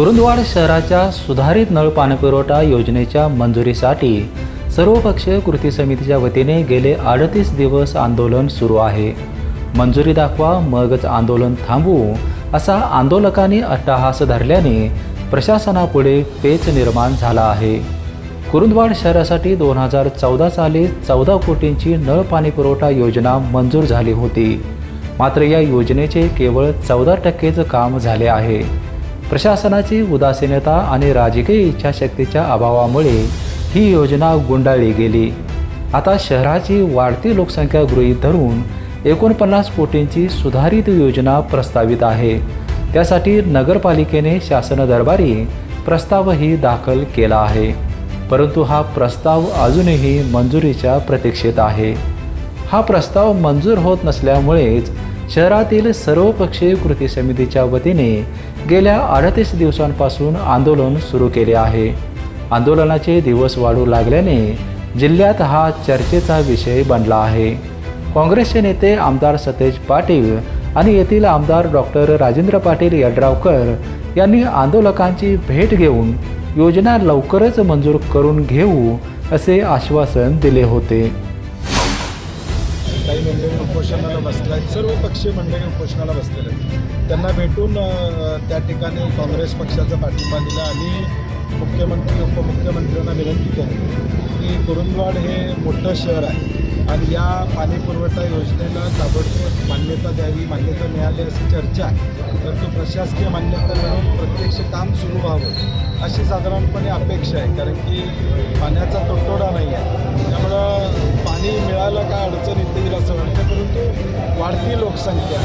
कुरुंदवाड शहराच्या सुधारित नळ पाणीपुरवठा योजनेच्या मंजुरीसाठी सर्वपक्षीय कृती समितीच्या वतीने गेले अडतीस दिवस आंदोलन सुरू आहे. मंजुरी दाखवा मगच आंदोलन थांबवू असा आंदोलकांनी अट्टाहास धरल्याने प्रशासनापुढे पेच निर्माण झाला आहे. कुरुंदवाड शहरासाठी दोन हजार चौदा साली चौदा कोटींची नळ पाणी पुरवठा योजना मंजूर झाली होती. मात्र या योजनेचे केवळ चौदा टक्केच काम झाले आहे. प्रशासनाची उदासीनता आणि राजकीय इच्छाशक्तीच्या अभावामुळे ही योजना गुंडाळली गेली. आता शहराची वाढती लोकसंख्या गृहीत धरून एकोणपन्नास कोटींची सुधारित योजना प्रस्तावित आहे. त्यासाठी नगरपालिकेने शासन दरबारी प्रस्तावही दाखल केला आहे. परंतु हा प्रस्ताव अजूनही मंजुरीच्या प्रतीक्षेत आहे. हा प्रस्ताव मंजूर होत नसल्यामुळेच शहरातील सर्वपक्षीय कृती समितीच्या वतीने गेल्या अडतीस दिवसांपासून आंदोलन सुरू केले आहे. आंदोलनाचे दिवस वाढू लागल्याने जिल्ह्यात हा चर्चेचा विषय बनला आहे. काँग्रेसचे नेते आमदार सतेज पाटील आणि येथील आमदार डॉक्टर राजेंद्र पाटील यड्रावकर यांनी आंदोलकांची भेट घेऊन योजना लवकरच मंजूर करून घेऊ असे आश्वासन दिले होते. उपोषणाला बसला आहेत. सर्व पक्षीय मंडळी उपोषणाला बसलेले आहेत. त्यांना भेटून त्या ठिकाणी काँग्रेस पक्षाचा पाठिंबा दिला आणि मुख्यमंत्री उपमुख्यमंत्र्यांना विनंती केली की कुरुंदवाड हे मोठं शहर आहे आणि या पाणी पुरवठा योजनेला ताबडतोब मान्यता द्यावी मान्यता मिळाली अशी चर्चा आहे. तर तो प्रशासकीय मान्यता मिळून प्रत्यक्ष काम सुरू व्हावं अशी साधारणपणे अपेक्षा आहे. कारण की पाण्याचा तुटवडा नाही आहे. त्यामुळं पाणी मिळायला काय अडचण येते येईल असं वाटतं परंतु वाढती लोकसंख्या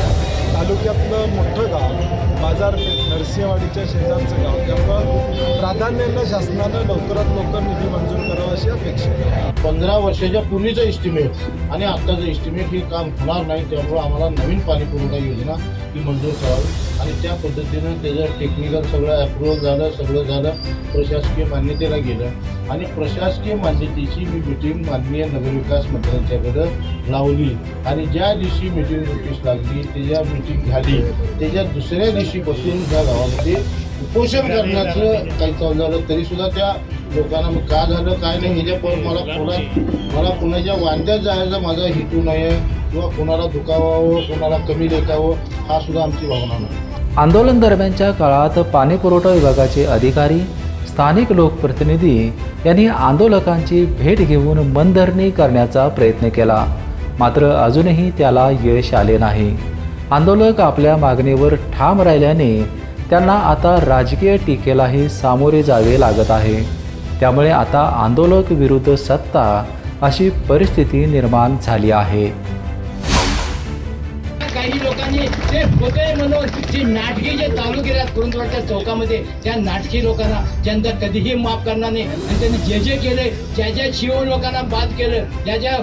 तालुक्यातलं मोठं गाव बाजारपेठ नरसिंहवाडीच्या शेजारचं गाव त्यामुळं प्राधान्यानं शासनानं लवकरात लवकर निधी मंजूर करावा अशी अपेक्षा पंधरा वर्षाच्या पूर्वीचं इस्टिमेट आणि आत्ताचं इस्टिमेट हे काम होणार नाही त्यामुळं आम्हाला नवीन पाणी पुरवठा योजना ही मंजूर करावी. आणि त्या पद्धतीनं त्याचं टेक्निकल सगळं अप्रुव्हल झालं सगळं झालं प्रशासकीय मान्यतेला गेलं आणि प्रशासकीय मान्यतेची मी मिटिंग माननीय नगरविकास मंत्र्यांच्याकडं लावली. आणि ज्या दिवशी मिटिंग नोटीस लागली त्याच्या मिटिंग झाली त्याच्या दुसऱ्या दिवशी बसून त्या गावामध्ये उपोषण करण्याचं काही चालू झालं तरीसुद्धा त्या लोकांना मग का झालं काय नाही ह्याच्या पण मला कोणा मला कुणाच्या वांद्यात जायचा माझा हेतू नाही आहे किंवा कोणाला दुखावावं कोणाला कमी लेखावं हा सुद्धा आमची भावना नाही. आंदोलन दरम्यानच्या काळात पाणी पुरवठा विभागाचे अधिकारी स्थानिक लोकप्रतिनिधी यांनी आंदोलकांची भेट घेऊन मनधरणी करण्याचा प्रयत्न केला. मात्र अजूनही त्याला यश आले नाही. आंदोलक आपल्या मागणीवर ठाम राहिल्याने त्यांना आता राजकीय टीकेलाही सामोरे जावे लागत आहे. त्यामुळे आता आंदोलक विरुद्ध सत्ता अशी परिस्थिती निर्माण झाली आहे. मित्रांनो जी नाटकी जे चालू केल्या कुरुंदवाडच्या चौकामध्ये त्या नाटकी लोकांना जनता कधीही माफ करणार नाही. आणि त्यांनी जे जे केले ज्या ज्या शिव लोकांना बाद केलं ज्या ज्या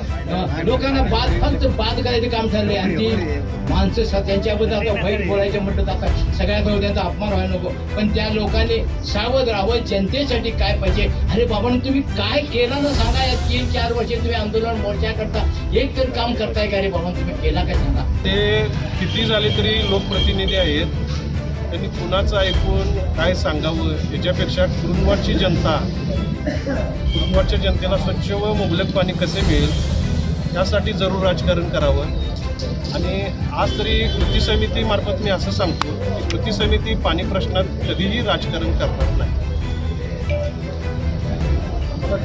लोकांना बाद फक्त बाद करायचं काम ठरले आणि ती माणसं त्यांच्याबद्दल आता वाईट बोलायचं म्हटलं तर आता सगळ्या त्यांचा अपमान व्हायला नको. पण त्या लोकांनी सावध राहावं जनतेसाठी काय पाहिजे? अरे बाबा तुम्ही काय केलं ना सांगा. या तीन चार वर्षे तुम्ही आंदोलन मोर्चा करता. एक तर काम करताय का रे बाबा तुम्ही केला काय सांगा ते किती झाले तरी प्रतिनिधी आहेत. त्यांनी कुणाचं ऐकून काय सांगावं याच्यापेक्षा कुरुंदवाडची जनता कुरुंदवाडच्या जनतेला स्वच्छ व मुबलक पाणी कसे मिळेल यासाठी जरूर राजकारण करावं. आणि आज तरी कृती समितीमार्फत मी असं सांगतो की कृती समिती पाणी प्रश्नात कधीही राजकारण करणार नाही.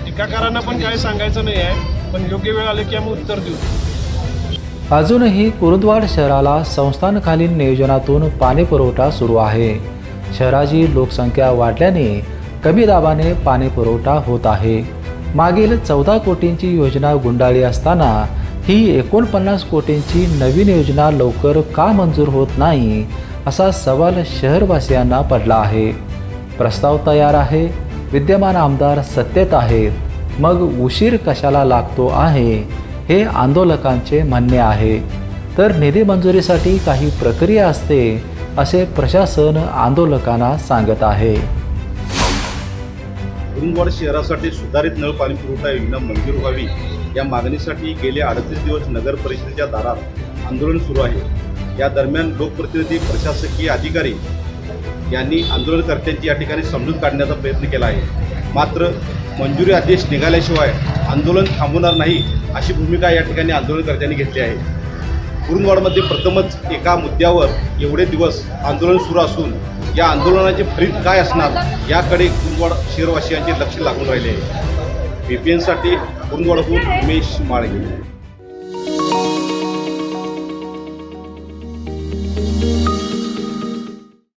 टीकाकारांना पण काय सांगायचं नाही आहे पण योग्य वेळ आले की आम्ही उत्तर देऊ. अजूनही कुरुंदवाड शहराला संस्थानखालील नियोजनातून पाणी पुरवठा सुरू आहे. शहराची लोकसंख्या वाढल्याने कमी दाबाने पाणी पुरवठा होत आहे. मागील चौदा कोटींची योजना गुंडाळी असताना ही एकोणपन्नास कोटींची नवीन योजना लवकर का मंजूर होत नाही असा सवाल शहरवासियांना पडला आहे. प्रस्ताव तयार आहे. विद्यमान आमदार सत्तेत आहेत. मग उशीर कशाला लागतो आहे? हे आंदोलकांचे म्हणणे आहे. तर निधी मंजुरीसाठी काही प्रक्रिया असते असे प्रशासन आंदोलकांना सांगत आहे. कुरुंदवाड शहरासाठी सुधारित नळ पाणी पुरवठा योजना मंजूर व्हावी या मागणीसाठी गेले अडतीस दिवस नगर परिषदेच्या दारात आंदोलन सुरू आहे. या दरम्यान लोकप्रतिनिधी प्रशासकीय अधिकारी यांनी आंदोलनकर्त्यांची या ठिकाणी समजूत काढण्याचा प्रयत्न केला आहे. मात्र मंजुरी आदेश निघाल्याशिवाय आंदोलन थांबवणार नाही अशी भूमिका या ठिकाणी आंदोलनकर्त्यांनी घेतली आहे. कुरुंदवाडमध्ये प्रथमच एका मुद्द्यावर एवढे दिवस आंदोलन सुरू असून या आंदोलनाचे फलित काय असणार याकडे कुरुंदवाड शहरवासियांचे लक्ष लागून राहिले आहे. व्ही पी एनसाठी कुरुंदवाडहून उमेश माळगे.